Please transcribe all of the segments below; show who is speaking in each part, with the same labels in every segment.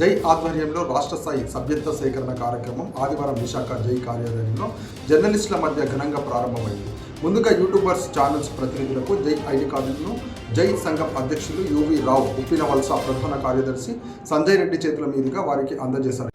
Speaker 1: జై ఆధ్వర్యంలో రాష్ట్ర స్థాయి సభ్యత్వ సేకరణ కార్యక్రమం ఆదివారం విశాఖ జై కార్యాలయంలో జర్నలిస్టుల మధ్య ఘనంగా ప్రారంభమైంది. ముందుగా యూట్యూబర్స్ ఛానల్స్ ప్రతినిధులకు జై ఐడి కార్డులను జై సంఘం అధ్యక్షులు యువి రావు ఉప్పిన వలస ప్రధాన కార్యదర్శి సంజయ్ రెడ్డి చేతుల మీదుగా వారికి అందజేశారు.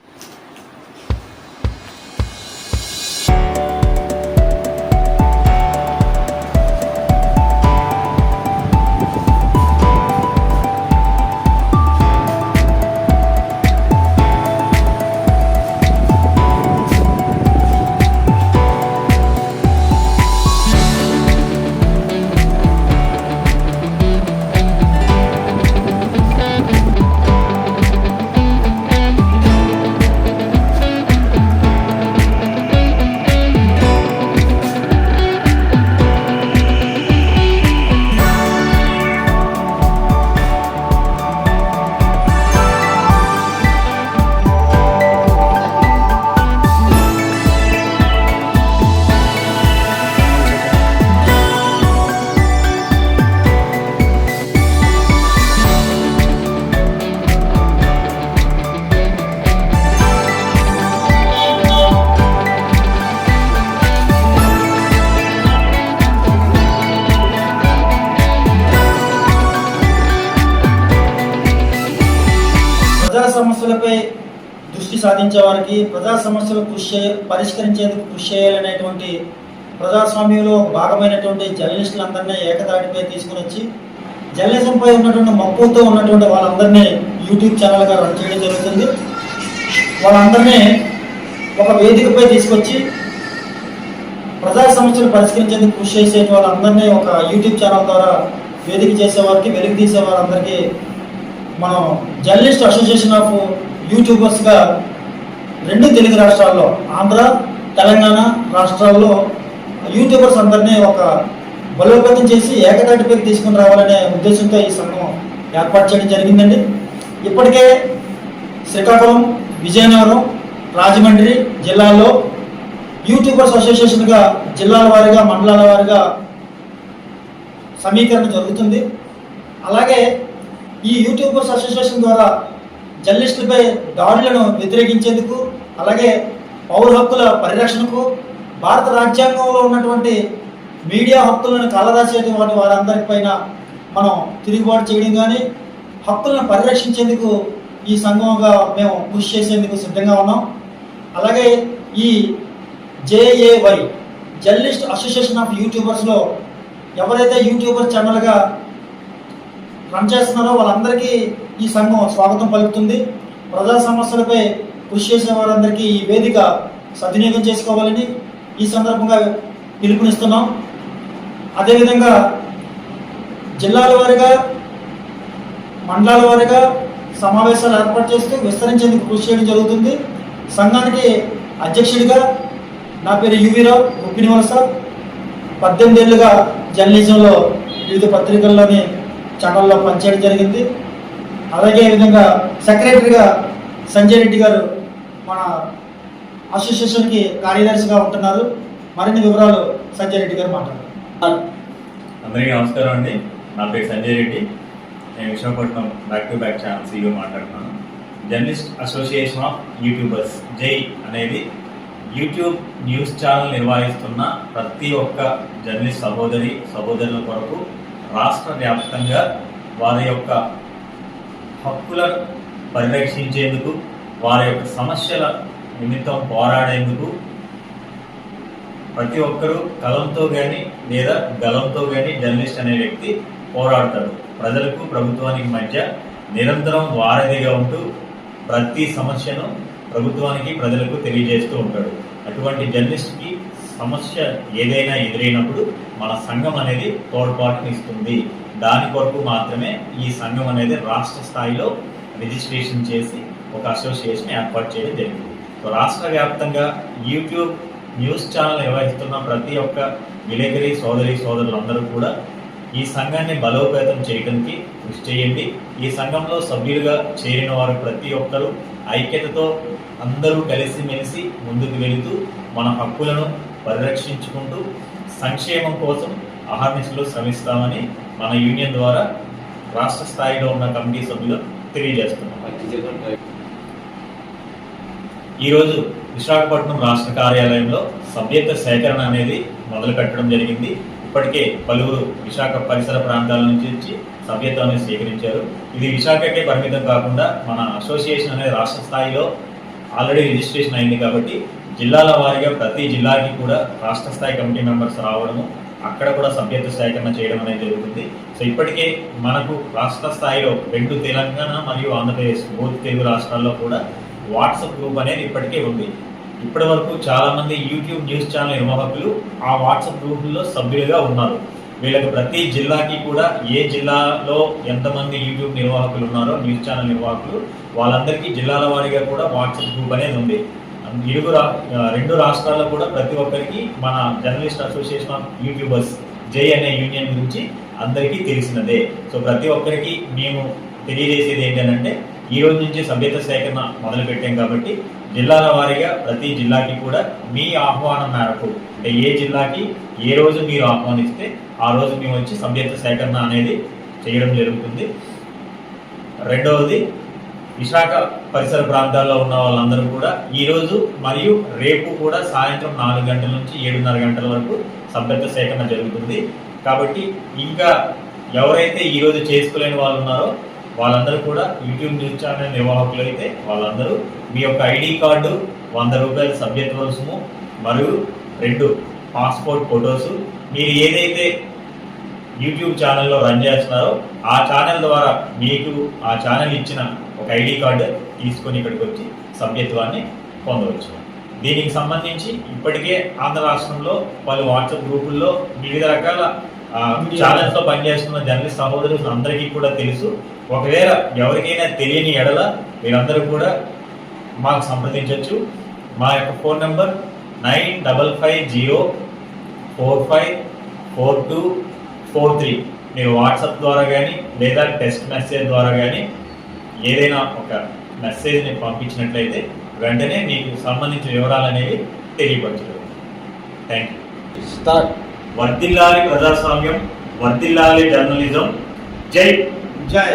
Speaker 2: సమస్యలపై దృష్టి సాధించే వారికి ప్రజా సమస్యలు కృషి చేయ పరిష్కరించేందుకు కృషి చేయాలనేటువంటి ప్రజాస్వామ్యంలో ఒక భాగమైనటువంటి జర్నలిస్టులందరినీ ఏకతాటిపై తీసుకుని వచ్చి జర్నలిజంపై ఉన్నటువంటి మక్కువతో ఉన్నటువంటి వాళ్ళందరినీ యూట్యూబ్ ఛానల్గా రన్ చేయడం జరుగుతుంది. వాళ్ళందరినీ ఒక వేదికపై తీసుకొచ్చి ప్రజా సమస్యలు పరిష్కరించేందుకు కృషి చేసే వాళ్ళందరినీ ఒక యూట్యూబ్ ఛానల్ ద్వారా వేదిక చేసేవారికి వెలుగు తీసే వారందరికీ మనం జర్నలిస్ట్ అసోసియేషన్ ఆఫ్ యూట్యూబర్స్గా రెండు తెలుగు రాష్ట్రాల్లో ఆంధ్ర తెలంగాణ రాష్ట్రాల్లో యూట్యూబర్స్ అందరినీ ఒక బలోపేతం చేసి ఏకతాటిపైకి తీసుకుని రావాలనే ఉద్దేశంతో ఈ సంఘం ఏర్పాటు చేయడం జరిగిందండి. ఇప్పటికే శ్రీకాకుళం విజయనగరం రాజమండ్రి జిల్లాల్లో యూట్యూబర్స్ అసోసియేషన్గా జిల్లాల వారీగా మండలాల వారీగా సమీకరణ జరుగుతుంది. అలాగే ఈ యూట్యూబర్స్ అసోసియేషన్ ద్వారా జర్నలిస్టులపై దాడులను వ్యతిరేకించేందుకు అలాగే పౌర హక్కుల పరిరక్షణకు భారత రాజ్యాంగంలో ఉన్నటువంటి మీడియా హక్కులను కాలరాసేటువంటి వారందరిపైన మనం తిరుగుబాటు చేయడం కానీ హక్కులను పరిరక్షించేందుకు ఈ సంఘంగా మేము కృషి చేసేందుకు సిద్ధంగా ఉన్నాం. అలాగే ఈ జేఏవై జర్నలిస్ట్ అసోసియేషన్ ఆఫ్ యూట్యూబర్స్లో ఎవరైతే యూట్యూబర్ ఛానల్గా రన్ చేస్తున్నారో వాళ్ళందరికీ ఈ సంఘం స్వాగతం పలుకుతుంది. ప్రజా సమస్యలపై కృషి చేసే వారందరికీ ఈ వేదిక సద్వినియోగం చేసుకోవాలని ఈ సందర్భంగా పిలుపునిస్తున్నాం. అదేవిధంగా జిల్లాల వారిగా మండలాల వారిగా సమావేశాలు ఏర్పాటు చేస్తూ విస్తరించేందుకు కృషి చేయడం జరుగుతుంది. సంఘానికి అధ్యక్షుడిగా నా పేరు యువీరావు ఉప్పిని పద్దెనిమిది ఏళ్ళుగా జర్నలిజంలో వివిధ పత్రికల్లోని ఛానల్లో పనిచేయడం జరిగింది. అలాగే విధంగా సెక్రటరీగా సంజయ్ రెడ్డి గారు మన అసోసియేషన్కి కార్యదర్శిగా ఉంటున్నారు. మరిన్ని వివరాలు సంజయ్ రెడ్డి గారు మాట్లాడారు
Speaker 3: అందరికీ నమస్కారం అండి. నా పేరు సంజయ్ రెడ్డి. నేను Visakhapatnam back to back channel CEO మాట్లాడుతున్నాను. Journalist association of YouTubers JAY అనేది యూట్యూబ్ న్యూస్ ఛానల్ నిర్వహిస్తున్న ప్రతి ఒక్క జర్నలిస్ట్ సహోదరి సహోదరుల కొరకు రాష్ట్ర వ్యాప్తంగా వారి యొక్క హక్కులను పరిరక్షించేందుకు వారి యొక్క సమస్యల నిమిత్తం పోరాడేందుకు ప్రతి ఒక్కరూ కలంతో కానీ లేదా గలంతో కానీ జర్నలిస్ట్ అనే వ్యక్తి పోరాడతాడు. ప్రజలకు ప్రభుత్వానికి మధ్య నిరంతరం వారధిగా ఉంటూ ప్రతి సమస్యను ప్రభుత్వానికి ప్రజలకు తెలియజేస్తూ ఉంటాడు. అటువంటి జర్నలిస్ట్కి సమస్య ఏదైనా ఎదురైనప్పుడు మన సంఘం అనేది తోడ్పాటుని ఇస్తుంది. దాని కొరకు మాత్రమే ఈ సంఘం అనేది రాష్ట్ర స్థాయిలో రిజిస్ట్రేషన్ చేసి ఒక అసోసియేషన్ ఏర్పాటు చేయడం జరిగింది. సో రాష్ట్ర వ్యాప్తంగా యూట్యూబ్ న్యూస్ ఛానల్ నిర్వహిస్తున్న ప్రతి ఒక్క విలేకరి సోదరి సోదరులందరూ కూడా ఈ సంఘాన్ని బలోపేతం చేయడానికి కృషి చేయండి. ఈ సంఘంలో సభ్యులుగా చేరిన వారు ప్రతి ఒక్కరూ ఐక్యతతో అందరూ కలిసిమెలిసి ముందుకు వెళుతూ మన హక్కులను పరిరక్షించుకుంటూ సంక్షేమం కోసం అహర్నిశలు శ్రమిస్తామని మన యూనియన్ ద్వారా రాష్ట్ర స్థాయిలో ఉన్న కమిటీ సభ్యులు తెలియజేస్తున్నాం. ఈరోజు విశాఖపట్నం రాష్ట్ర కార్యాలయంలో సభ్యత్వ సేకరణ అనేది మొదలు పెట్టడం జరిగింది. ఇప్పటికే పలువురు విశాఖ పరిసర ప్రాంతాల నుంచి వచ్చి సభ్యత్వాన్ని స్వీకరించారు ఇది విశాఖకే పరిమితం కాకుండా మన అసోసియేషన్ అనేది రాష్ట్ర స్థాయిలో ఆల్రెడీ రిజిస్ట్రేషన్ అయింది కాబట్టి జిల్లాల వారీగా ప్రతి జిల్లాకి కూడా రాష్ట్ర స్థాయి కమిటీ మెంబర్స్ రావడము అక్కడ కూడా సభ్యత్వ సేకరణ చేయడం అనేది జరుగుతుంది. సో ఇప్పటికే మనకు రాష్ట్ర స్థాయిలో రెండు తెలంగాణ మరియు ఆంధ్రప్రదేశ్ బోత్ తెలుగు రాష్ట్రాల్లో కూడా వాట్సాప్ గ్రూప్ అనేది ఇప్పటికే ఉంది. ఇప్పటి వరకు చాలామంది యూట్యూబ్ న్యూస్ ఛానల్ నిర్వాహకులు ఆ వాట్సాప్ గ్రూపుల్లో సభ్యులుగా ఉన్నారు. వీళ్ళకి ప్రతి జిల్లాకి కూడా ఏ జిల్లాలో ఎంతమంది యూట్యూబ్ నిర్వాహకులు ఉన్నారో న్యూస్ ఛానల్ నిర్వాహకులు వాళ్ళందరికీ జిల్లాల వారీగా కూడా వాట్సాప్ గ్రూప్ అనేది ఉంది. ఇరుగు రా రెండు రాష్ట్రాల్లో కూడా ప్రతి ఒక్కరికి మన జర్నలిస్ట్ అసోసియేషన్ ఆఫ్ యూట్యూబర్స్ జై అనే యూనియన్ గురించి అందరికీ తెలిసినదే. సో ప్రతి ఒక్కరికి మేము తెలియజేసేది ఏంటంటే ఈ రోజు నుంచి సభ్యత సేకరణ మొదలు పెట్టాం కాబట్టి జిల్లాల వారీగా ప్రతి జిల్లాకి కూడా మీ ఆహ్వానం మేరకు అంటే ఏ జిల్లాకి ఏ రోజు మీరు ఆహ్వానిస్తే ఆ రోజు మేము వచ్చి సభ్యత సేకరణ అనేది చేయడం జరుగుతుంది. రెండవది విశాఖ పరిసర ప్రాంతాల్లో ఉన్న వాళ్ళందరూ కూడా ఈరోజు మరియు రేపు కూడా సాయంత్రం నాలుగు గంటల నుంచి ఏడున్నర గంటల వరకు సభ్యత్వ సేకరణ జరుగుతుంది. కాబట్టి ఇంకా ఎవరైతే ఈరోజు చేసుకోలేని వాళ్ళు ఉన్నారో వాళ్ళందరూ కూడా యూట్యూబ్ న్యూస్ ఛానల్ నిర్వాహకులు అయితే వాళ్ళందరూ మీ యొక్క ఐడి కార్డు వంద రూపాయల సభ్యత్వ రుసుము మరియు రెండు పాస్పోర్ట్ ఫొటోస్ మీరు ఏదైతే యూట్యూబ్ ఛానల్లో రన్ చేస్తున్నారో ఆ ఛానల్ ద్వారా మీకు ఆ ఛానల్ ఇచ్చిన ఒక ఐడి కార్డు తీసుకొని ఇక్కడికి వచ్చి సభ్యత్వాన్ని పొందవచ్చు. దీనికి సంబంధించి ఇప్పటికే ఆంధ్ర రాష్ట్రంలో పలు వాట్సాప్ గ్రూపుల్లో వివిధ రకాల ఛానల్స్లో పనిచేస్తున్న జర్నలిస్ట్ సహోదరులు అందరికీ కూడా తెలుసు. ఒకవేళ ఎవరికైనా తెలియని ఎడల మీరందరూ కూడా మాకు సంప్రదించవచ్చు మా యొక్క phone number nine double five zero four five four two four three. మీరు వాట్సాప్ ద్వారా కానీ లేదా టెక్స్ట్ మెసేజ్ ద్వారా కానీ ఏదైనా ఒక మెసేజ్ని పంపించినట్లయితే వెంటనే మీకు సంబంధించిన వివరాలు అనేవి తెలియపరచగలరు థ్యాంక్ యూ
Speaker 2: స్టార్ట్
Speaker 3: వర్ధిల్లాలి ప్రజాస్వామ్యం వర్ధిల్లాలి జర్నలిజం జై.
Speaker 2: జై.